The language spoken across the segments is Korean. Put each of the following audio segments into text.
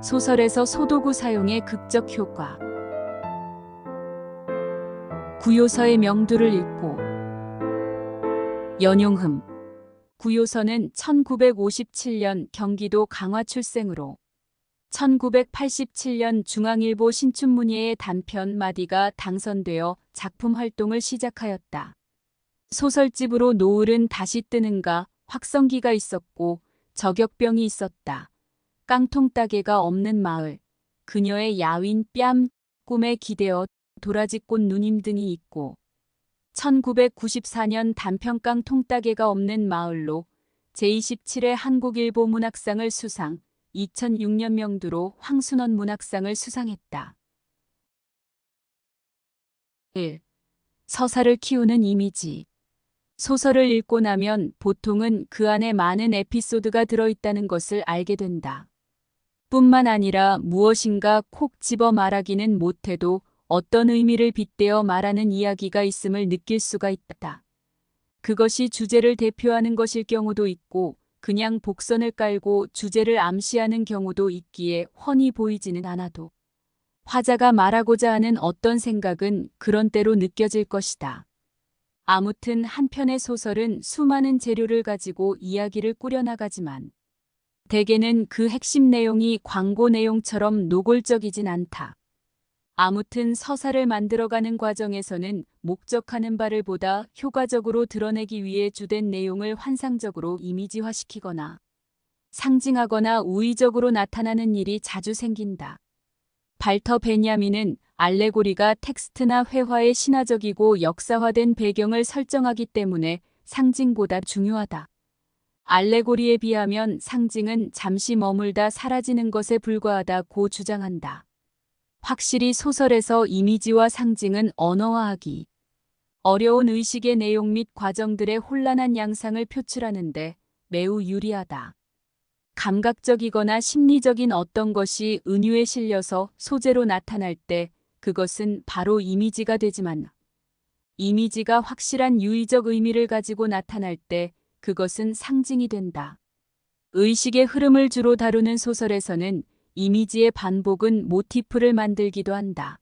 소설에서 소도구 사용의 극적 효과. 구요서의 명두를 읽고 연용흠 구요서는 1957년 경기도 강화 출생으로 1987년 중앙일보 신춘문예의 단편 마디가 당선되어 작품 활동을 시작하였다. 소설집으로 노을은 다시 뜨는가 확성기가 있었고 저격병이 있었다. 깡통 따개가 없는 마을, 그녀의 야윈 뺨, 꿈에 기대어 도라지꽃 누님 등이 있고 1994년 단편 깡통 따개가 없는 마을로 제27회 한국일보 문학상을 수상, 2006년 명두로 황순원 문학상을 수상했다. 1. 서사를 키우는 이미지 소설을 읽고 나면 보통은 그 안에 많은 에피소드가 들어있다는 것을 알게 된다. 뿐만 아니라 무엇인가 콕 집어 말하기는 못해도 어떤 의미를 빗대어 말하는 이야기가 있음을 느낄 수가 있다. 그것이 주제를 대표하는 것일 경우도 있고 그냥 복선을 깔고 주제를 암시하는 경우도 있기에 훤히 보이지는 않아도 화자가 말하고자 하는 어떤 생각은 그런 때로 느껴질 것이다. 아무튼 한 편의 소설은 수많은 재료를 가지고 이야기를 꾸려나가지만 대개는 그 핵심 내용이 광고 내용처럼 노골적이진 않다. 아무튼 서사를 만들어가는 과정에서는 목적하는 바를 보다 효과적으로 드러내기 위해 주된 내용을 환상적으로 이미지화시키거나 상징하거나 우의적으로 나타나는 일이 자주 생긴다. 발터 베냐민은 알레고리가 텍스트나 회화의 신화적이고 역사화된 배경을 설정하기 때문에 상징보다 중요하다. 알레고리에 비하면 상징은 잠시 머물다 사라지는 것에 불과하다고 주장한다. 확실히 소설에서 이미지와 상징은 언어화하기. 어려운 의식의 내용 및 과정들의 혼란한 양상을 표출하는데 매우 유리하다. 감각적이거나 심리적인 어떤 것이 은유에 실려서 소재로 나타날 때 그것은 바로 이미지가 되지만 이미지가 확실한 유의적 의미를 가지고 나타날 때 그것은 상징이 된다. 의식의 흐름을 주로 다루는 소설에서는 이미지의 반복은 모티프를 만들기도 한다.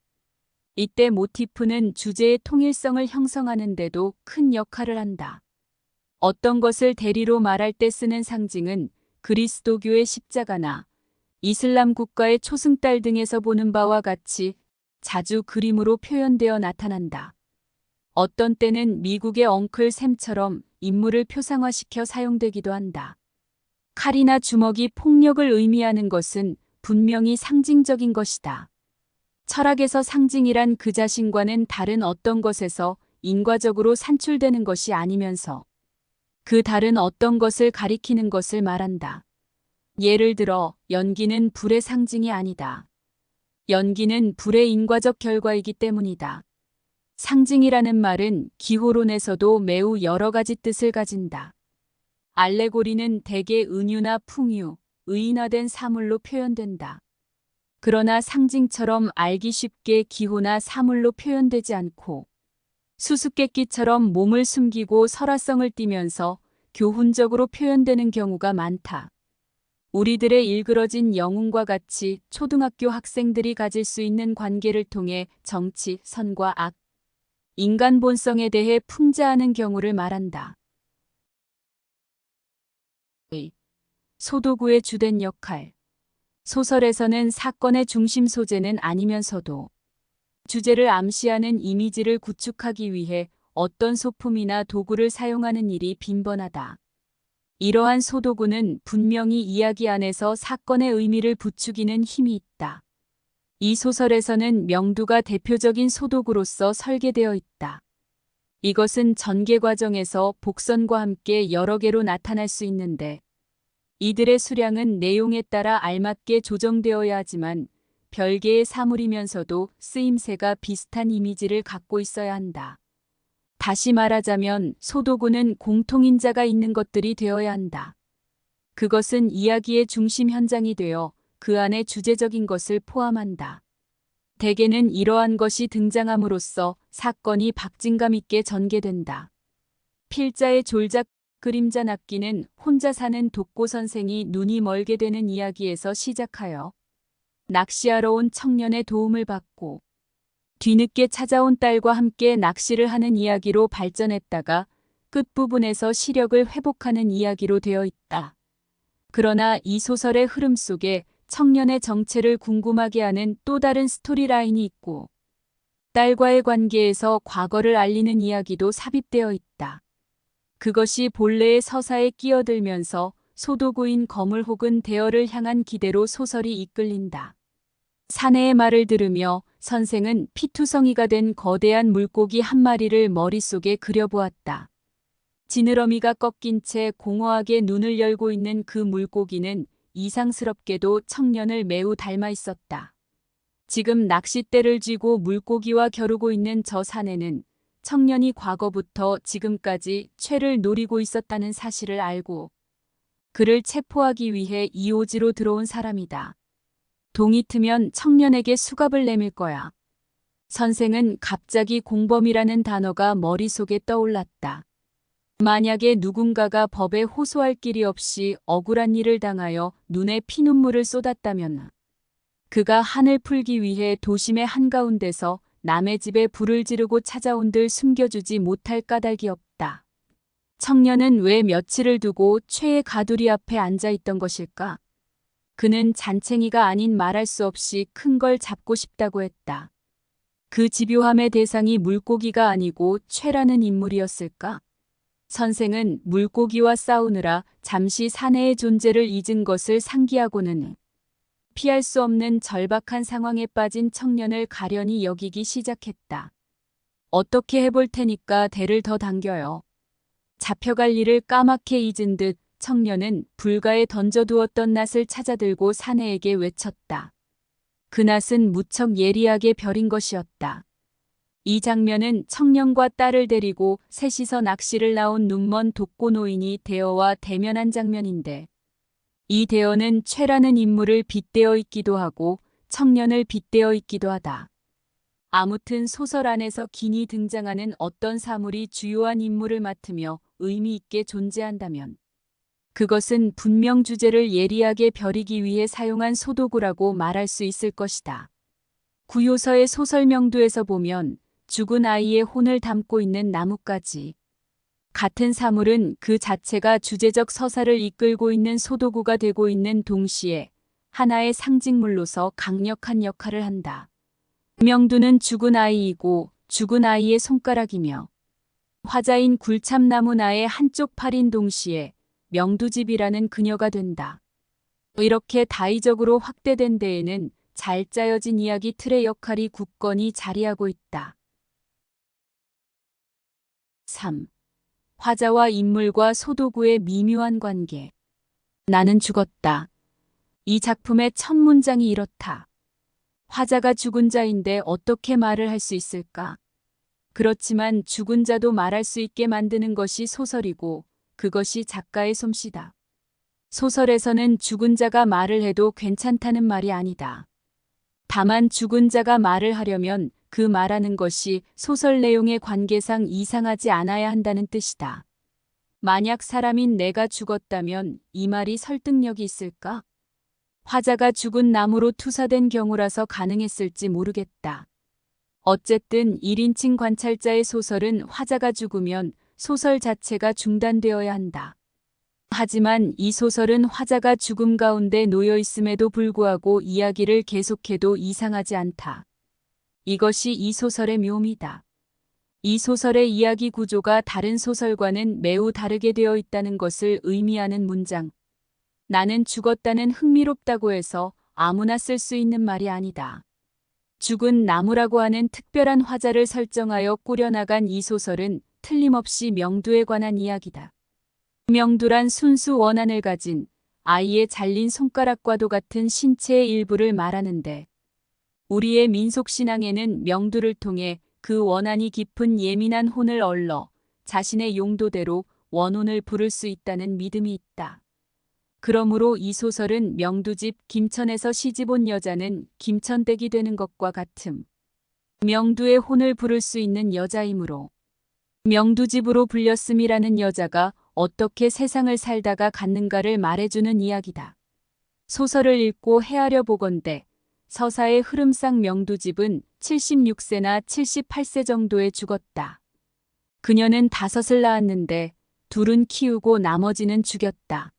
이때 모티프는 주제의 통일성을 형성하는데도 큰 역할을 한다. 어떤 것을 대리로 말할 때 쓰는 상징은 그리스도교의 십자가나 이슬람 국가의 초승달 등에서 보는 바와 같이 자주 그림으로 표현되어 나타난다. 어떤 때는 미국의 엉클 샘처럼 인물을 표상화시켜 사용되기도 한다. 칼이나 주먹이 폭력을 의미하는 것은 분명히 상징적인 것이다. 철학에서 상징이란 그 자신과는 다른 어떤 것에서 인과적으로 산출되는 것이 아니면서 그 다른 어떤 것을 가리키는 것을 말한다. 예를 들어 연기는 불의 상징이 아니다. 연기는 불의 인과적 결과이기 때문이다. 상징이라는 말은 기호론에서도 매우 여러 가지 뜻을 가진다. 알레고리는 대개 은유나 풍유, 의인화된 사물로 표현된다. 그러나 상징처럼 알기 쉽게 기호나 사물로 표현되지 않고 수수께끼처럼 몸을 숨기고 설화성을 띠면서 교훈적으로 표현되는 경우가 많다. 우리들의 일그러진 영웅과 같이 초등학교 학생들이 가질 수 있는 관계를 통해 정치, 선과 악, 인간 본성에 대해 풍자하는 경우를 말한다. 소도구의 주된 역할 소설에서는 사건의 중심 소재는 아니면서도 주제를 암시하는 이미지를 구축하기 위해 어떤 소품이나 도구를 사용하는 일이 빈번하다. 이러한 소도구는 분명히 이야기 안에서 사건의 의미를 부추기는 힘이 있다. 이 소설에서는 명두가 대표적인 소도구로서 설계되어 있다. 이것은 전개 과정에서 복선과 함께 여러 개로 나타날 수 있는데 이들의 수량은 내용에 따라 알맞게 조정되어야 하지만 별개의 사물이면서도 쓰임새가 비슷한 이미지를 갖고 있어야 한다. 다시 말하자면 소도구는 공통인자가 있는 것들이 되어야 한다. 그것은 이야기의 중심 현장이 되어 그 안에 주제적인 것을 포함한다. 대개는 이러한 것이 등장함으로써 사건이 박진감 있게 전개된다. 필자의 졸작 그림자 낚기는 혼자 사는 독고 선생이 눈이 멀게 되는 이야기에서 시작하여 낚시하러 온 청년의 도움을 받고 뒤늦게 찾아온 딸과 함께 낚시를 하는 이야기로 발전했다가 끝부분에서 시력을 회복하는 이야기로 되어 있다. 그러나 이 소설의 흐름 속에 청년의 정체를 궁금하게 하는 또 다른 스토리라인이 있고 딸과의 관계에서 과거를 알리는 이야기도 삽입되어 있다. 그것이 본래의 서사에 끼어들면서 소도구인 거물 혹은 대어를 향한 기대로 소설이 이끌린다. 사내의 말을 들으며 선생은 피투성이가 된 거대한 물고기 한 마리를 머릿속에 그려보았다. 지느러미가 꺾인 채 공허하게 눈을 열고 있는 그 물고기는 이상스럽게도 청년을 매우 닮아 있었다. 지금 낚싯대를 쥐고 물고기와 겨루고 있는 저 사내는 청년이 과거부터 지금까지 최를 노리고 있었다는 사실을 알고 그를 체포하기 위해 이오지로 들어온 사람이다. 동이 트면 청년에게 수갑을 내밀 거야. 선생은 갑자기 공범이라는 단어가 머릿속에 떠올랐다. 만약에 누군가가 법에 호소할 길이 없이 억울한 일을 당하여 눈에 피눈물을 쏟았다면 그가 한을 풀기 위해 도심의 한가운데서 남의 집에 불을 지르고 찾아온들 숨겨주지 못할 까닭이 없다. 청년은 왜 며칠을 두고 최의 가두리 앞에 앉아 있던 것일까? 그는 잔챙이가 아닌 말할 수 없이 큰 걸 잡고 싶다고 했다. 그 집요함의 대상이 물고기가 아니고 최라는 인물이었을까? 선생은 물고기와 싸우느라 잠시 사내의 존재를 잊은 것을 상기하고는 피할 수 없는 절박한 상황에 빠진 청년을 가련히 여기기 시작했다. 어떻게 해볼 테니까 대를 더 당겨요. 잡혀갈 일을 까맣게 잊은 듯 청년은 불가에 던져두었던 낫을 찾아들고 사내에게 외쳤다. 그 낫은 무척 예리하게 벼린 것이었다. 이 장면은 청년과 딸을 데리고 셋이서 낚시를 나온 눈먼 독고 노인이 대어와 대면한 장면인데 이 대어는 최라는 인물을 빗대어 있기도 하고 청년을 빗대어 있기도 하다. 아무튼 소설 안에서 긴이 등장하는 어떤 사물이 주요한 임무를 맡으며 의미 있게 존재한다면 그것은 분명 주제를 예리하게 벼리기 위해 사용한 소도구라고 말할 수 있을 것이다. 구요서의 소설 명두에서 보면 죽은 아이의 혼을 담고 있는 나뭇가지. 같은 사물은 그 자체가 주제적 서사를 이끌고 있는 소도구가 되고 있는 동시에 하나의 상징물로서 강력한 역할을 한다. 명두는 죽은 아이이고 죽은 아이의 손가락이며 화자인 굴참나무 나의 한쪽 팔인 동시에 명두집이라는 그녀가 된다. 이렇게 다의적으로 확대된 데에는 잘 짜여진 이야기 틀의 역할이 굳건히 자리하고 있다. 3. 화자와 인물과 소도구의 미묘한 관계. 나는 죽었다. 이 작품의 첫 문장이 이렇다. 화자가 죽은 자인데 어떻게 말을 할 수 있을까? 그렇지만 죽은 자도 말할 수 있게 만드는 것이 소설이고 그것이 작가의 솜씨다. 소설에서는 죽은 자가 말을 해도 괜찮다는 말이 아니다. 다만 죽은 자가 말을 하려면 그 말하는 것이 소설 내용의 관계상 이상하지 않아야 한다는 뜻이다. 만약 사람인 내가 죽었다면 이 말이 설득력이 있을까? 화자가 죽은 나무로 투사된 경우라서 가능했을지 모르겠다. 어쨌든 1인칭 관찰자의 소설은 화자가 죽으면 소설 자체가 중단되어야 한다. 하지만 이 소설은 화자가 죽음 가운데 놓여 있음에도 불구하고 이야기를 계속해도 이상하지 않다. 이것이 이 소설의 묘미다. 이 소설의 이야기 구조가 다른 소설과는 매우 다르게 되어 있다는 것을 의미하는 문장. 나는 죽었다는 흥미롭다고 해서 아무나 쓸 수 있는 말이 아니다. 죽은 나무라고 하는 특별한 화자를 설정하여 꾸려나간 이 소설은 틀림없이 명두에 관한 이야기다. 명두란 순수 원한을 가진 아이의 잘린 손가락과도 같은 신체의 일부를 말하는데 우리의 민속 신앙에는 명두를 통해 그 원한이 깊은 예민한 혼을 얼러 자신의 용도대로 원혼을 부를 수 있다는 믿음이 있다. 그러므로 이 소설은 명두집 김천에서 시집온 여자는 김천댁이 되는 것과 같음. 명두의 혼을 부를 수 있는 여자이므로 명두집으로 불렸음이라는 여자가 어떻게 세상을 살다가 갔는가를 말해주는 이야기다. 소설을 읽고 헤아려 보건대 서사의 흐름상 명두집은 76세나 78세 정도에 죽었다. 그녀는 다섯을 낳았는데 둘은 키우고 나머지는 죽였다.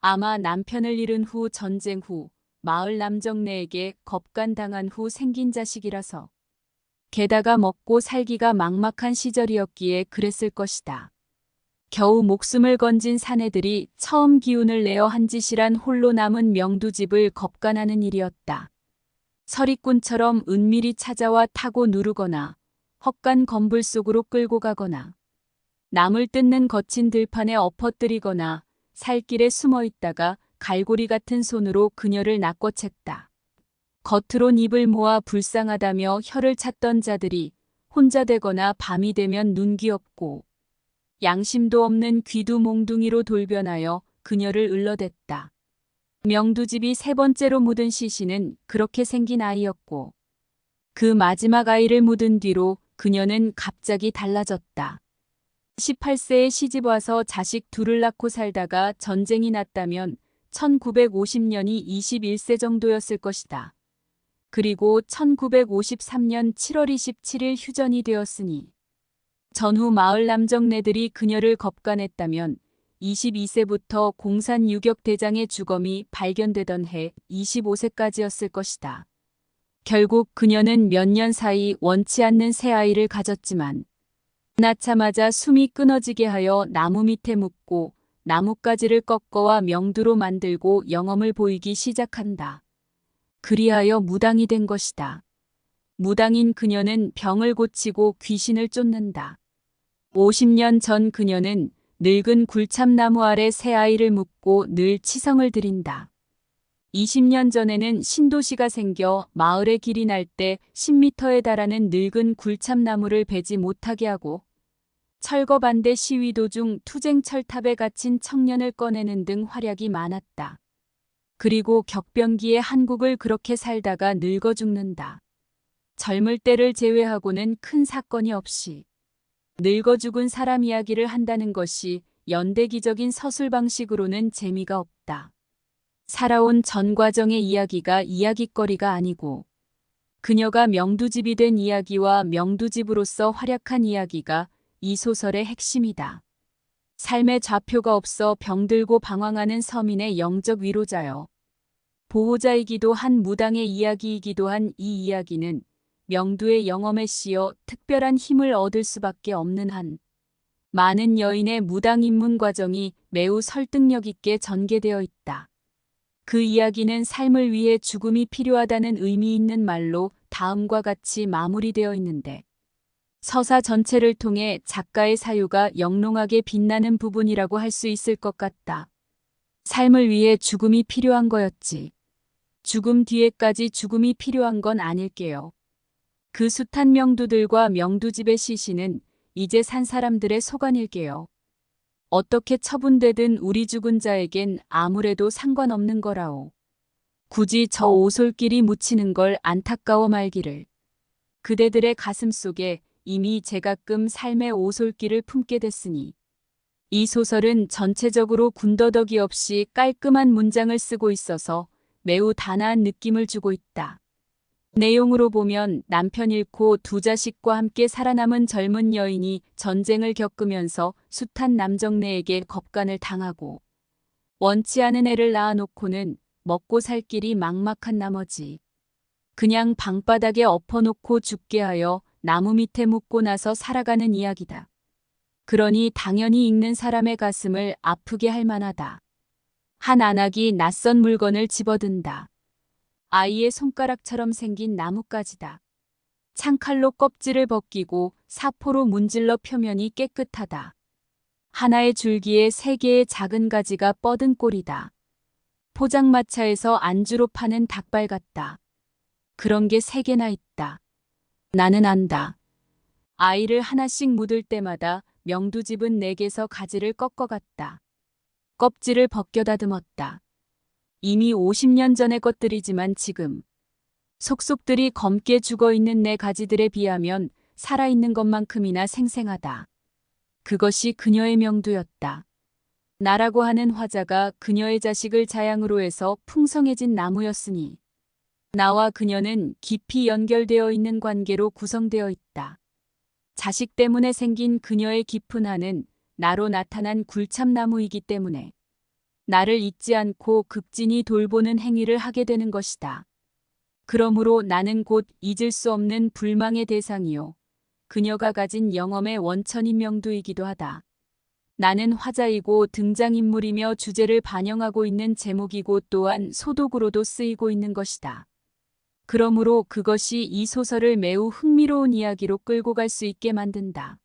아마 남편을 잃은 후 전쟁 후 마을 남정네에게 겁간당한 후 생긴 자식이라서 게다가 먹고 살기가 막막한 시절이었기에 그랬을 것이다. 겨우 목숨을 건진 사내들이 처음 기운을 내어 한 짓이란 홀로 남은 명두집을 겁간하는 일이었다. 서리꾼처럼 은밀히 찾아와 타고 누르거나 헛간 건불 속으로 끌고 가거나 남을 뜯는 거친 들판에 엎어뜨리거나 살길에 숨어 있다가 갈고리 같은 손으로 그녀를 낚아챘다. 겉으론 입을 모아 불쌍하다며 혀를 찾던 자들이 혼자 되거나 밤이 되면 눈귀없고 양심도 없는 귀두 몽둥이로 돌변하여 그녀를 을러댔다. 명두집이 세 번째로 묻은 시신은 그렇게 생긴 아이였고 그 마지막 아이를 묻은 뒤로 그녀는 갑자기 달라졌다. 18세에 시집 와서 자식 둘을 낳고 살다가 전쟁이 났다면 1950년이 21세 정도였을 것이다. 그리고 1953년 7월 27일 휴전이 되었으니 전후 마을 남정네들이 그녀를 겁간했다면 22세부터 공산 유격 대장의 주검이 발견되던 해 25세까지였을 것이다. 결국 그녀는 몇 년 사이 원치 않는 새 아이를 가졌지만 낳자마자 숨이 끊어지게 하여 나무 밑에 묻고 나뭇가지를 꺾어와 명두로 만들고 영험을 보이기 시작한다. 그리하여 무당이 된 것이다. 무당인 그녀는 병을 고치고 귀신을 쫓는다. 50년 전 그녀는 늙은 굴참나무 아래 새 아이를 묻고 늘 치성을 드린다. 20년 전에는 신도시가 생겨 마을의 길이 날 때 10미터에 달하는 늙은 굴참나무를 베지 못하게 하고 철거 반대 시위 도중 투쟁 철탑에 갇힌 청년을 꺼내는 등 활약이 많았다. 그리고 격변기에 한국을 그렇게 살다가 늙어 죽는다. 젊을 때를 제외하고는 큰 사건이 없이 늙어 죽은 사람 이야기를 한다는 것이 연대기적인 서술 방식으로는 재미가 없다. 살아온 전 과정의 이야기가 이야기거리가 아니고 그녀가 명두집이 된 이야기와 명두집으로서 활약한 이야기가 이 소설의 핵심이다. 삶의 좌표가 없어 병들고 방황하는 서민의 영적 위로자여. 보호자이기도 한 무당의 이야기이기도 한 이 이야기는 명두의 영험에 씌어 특별한 힘을 얻을 수밖에 없는 한 많은 여인의 무당 입문 과정이 매우 설득력 있게 전개되어 있다. 그 이야기는 삶을 위해 죽음이 필요하다는 의미 있는 말로 다음과 같이 마무리되어 있는데 서사 전체를 통해 작가의 사유가 영롱하게 빛나는 부분이라고 할 수 있을 것 같다. 삶을 위해 죽음이 필요한 거였지. 죽음 뒤에까지 죽음이 필요한 건 아닐게요. 그 숱한 명두들과 명두집의 시신은 이제 산 사람들의 소관일게요. 어떻게 처분되든 우리 죽은 자에겐 아무래도 상관없는 거라오. 굳이 저 오솔길이 묻히는 걸 안타까워 말기를. 그대들의 가슴 속에 이미 제가끔 삶의 오솔길을 품게 됐으니 이 소설은 전체적으로 군더더기 없이 깔끔한 문장을 쓰고 있어서 매우 단아한 느낌을 주고 있다. 내용으로 보면 남편 잃고 두 자식과 함께 살아남은 젊은 여인이 전쟁을 겪으면서 숱한 남정네에게 겁간을 당하고 원치 않은 애를 낳아놓고는 먹고 살 길이 막막한 나머지 그냥 방바닥에 엎어놓고 죽게 하여 나무 밑에 묻고 나서 살아가는 이야기다. 그러니 당연히 읽는 사람의 가슴을 아프게 할 만하다. 한 안악이 낯선 물건을 집어든다. 아이의 손가락처럼 생긴 나뭇가지다. 창칼로 껍질을 벗기고 사포로 문질러 표면이 깨끗하다. 하나의 줄기에 세 개의 작은 가지가 뻗은 꼴이다. 포장마차에서 안주로 파는 닭발 같다. 그런 게 세 개나 있다. 나는 안다. 아이를 하나씩 묻을 때마다 명두집은 내게서 가지를 꺾어갔다. 껍질을 벗겨 다듬었다. 이미 50년 전의 것들이지만 지금 속속들이 검게 죽어 있는 내 가지들에 비하면 살아있는 것만큼이나 생생하다. 그것이 그녀의 명두였다. 나라고 하는 화자가 그녀의 자식을 자양으로 해서 풍성해진 나무였으니 나와 그녀는 깊이 연결되어 있는 관계로 구성되어 있다. 자식 때문에 생긴 그녀의 깊은 한은 나로 나타난 굴참나무이기 때문에 나를 잊지 않고 극진히 돌보는 행위를 하게 되는 것이다. 그러므로 나는 곧 잊을 수 없는 불망의 대상이요. 그녀가 가진 영험의 원천인 명두이기도 하다. 나는 화자이고 등장인물이며 주제를 반영하고 있는 제목이고 또한 소독으로도 쓰이고 있는 것이다. 그러므로 그것이 이 소설을 매우 흥미로운 이야기로 끌고 갈 수 있게 만든다.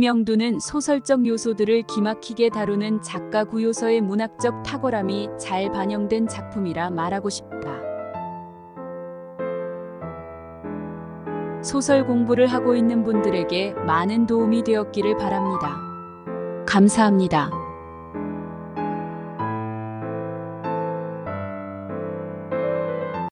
명두는 소설적 요소들을 기막히게 다루는 작가 구요서의 문학적 탁월함이 잘 반영된 작품이라 말하고 싶다. 소설 공부를 하고 있는 분들에게 많은 도움이 되었기를 바랍니다. 감사합니다.